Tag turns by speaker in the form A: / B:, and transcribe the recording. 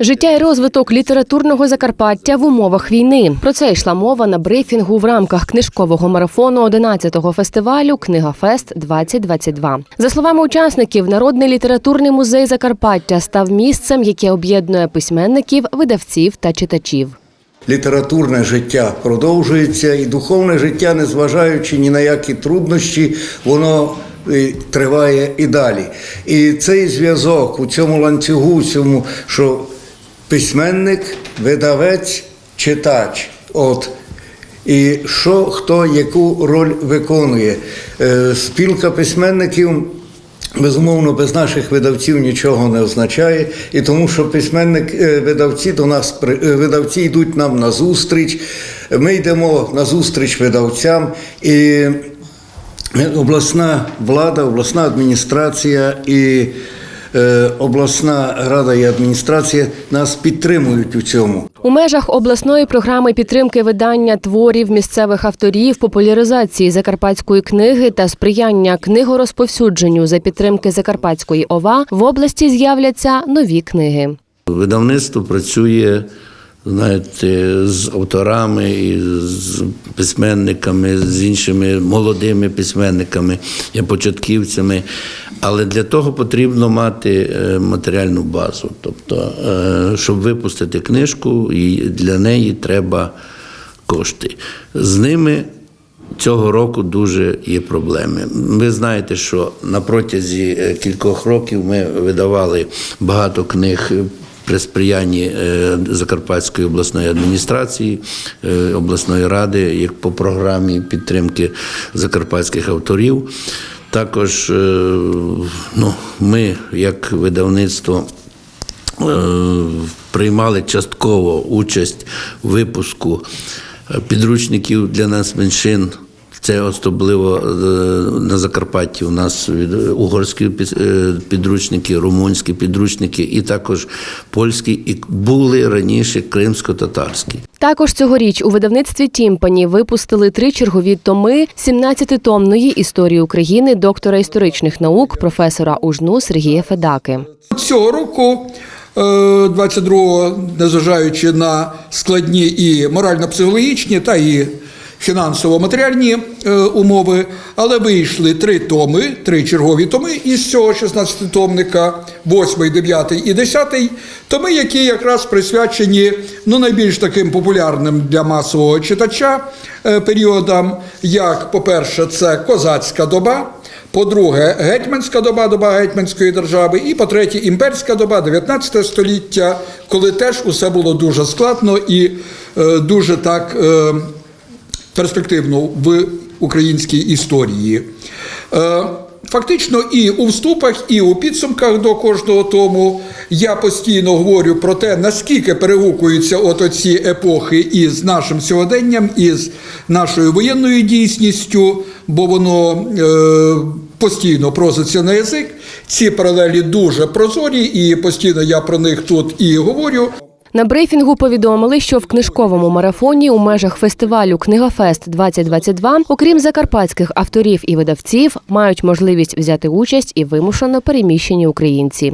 A: Життя і розвиток літературного Закарпаття в умовах війни. Про це йшла мова на брифінгу в рамках книжкового марафону 11-го фестивалю Книгафест 2022 За словами учасників, народний літературний музей Закарпаття став місцем, яке об'єднує письменників, видавців та читачів.
B: Літературне життя продовжується, і духовне життя, незважаючи ні на які труднощі, воно триває і далі. І цей зв'язок у цьому ланцюгу, цьому, що письменник, видавець, читач. От. І що хто яку роль виконує. Е, Спілка письменників. Безумовно, без наших видавців нічого не означає, і тому, що письменник, е, видавці до нас е, видавці йдуть нам на зустріч. Ми йдемо на зустріч видавцям, і обласна влада, обласна адміністрація і е, обласна рада і адміністрація нас підтримують у цьому.
A: У межах обласної програми підтримки видання творів місцевих авторів, популяризації закарпатської книги та сприяння книгорозповсюдженню за підтримки Закарпатської ОВА в області з'являться нові книги.
C: Видавництво працює, знаєте, з авторами, і з письменниками, з іншими молодими письменниками, і початківцями. Але для того потрібно мати е, матеріальну базу. Тобто, е, щоб випустити книжку, для неї треба кошти. З ними Цього року дуже є проблеми. Ви знаєте, що на протязі е, кількох років ми видавали багато книг при сприянні е, Закарпатської обласної адміністрації, е, обласної ради, як по програмі підтримки закарпатських авторів. Також е, ну, ми, як видавництво, приймали частково участь у випуску підручників для нас меншин. Це особливо е, на Закарпатті. У нас від- угорські е, підручники, румунські підручники, і також польські, і були раніше кримсько-татарські.
A: Також цьогоріч у видавництві Тімпані випустили три чергові томи 17-томної історії України доктора історичних наук професора ужну Сергія Федаки.
D: Цього року, е, 22-го, незважаючи на складні і морально-психологічні та і фінансово-матеріальні е, умови, але вийшли три томи, три чергові томи із цього 16-томника, 8, 9 і 10, томи, які якраз присвячені ну, найбільш таким популярним для масового читача е, періодам, як, по-перше, це козацька доба. По-друге, гетьманська доба, доба гетьманської держави, і по-третє, імперська доба 19 століття, коли теж усе було дуже складно і е, дуже так е, перспективно в українській історії. Е, Фактично, і у вступах, і у підсумках до кожного тому я постійно говорю про те, наскільки перегукуються от оці епохи із нашим сьогоденням, із нашою воєнною дійсністю, бо воно е, постійно проситься на язик. Ці паралелі дуже прозорі, і постійно я про них тут і говорю.
A: На брифінгу повідомили, що в книжковому марафоні у межах фестивалю Книгафест 2022 окрім закарпатських авторів і видавців, мають можливість взяти участь і вимушено переміщені українці.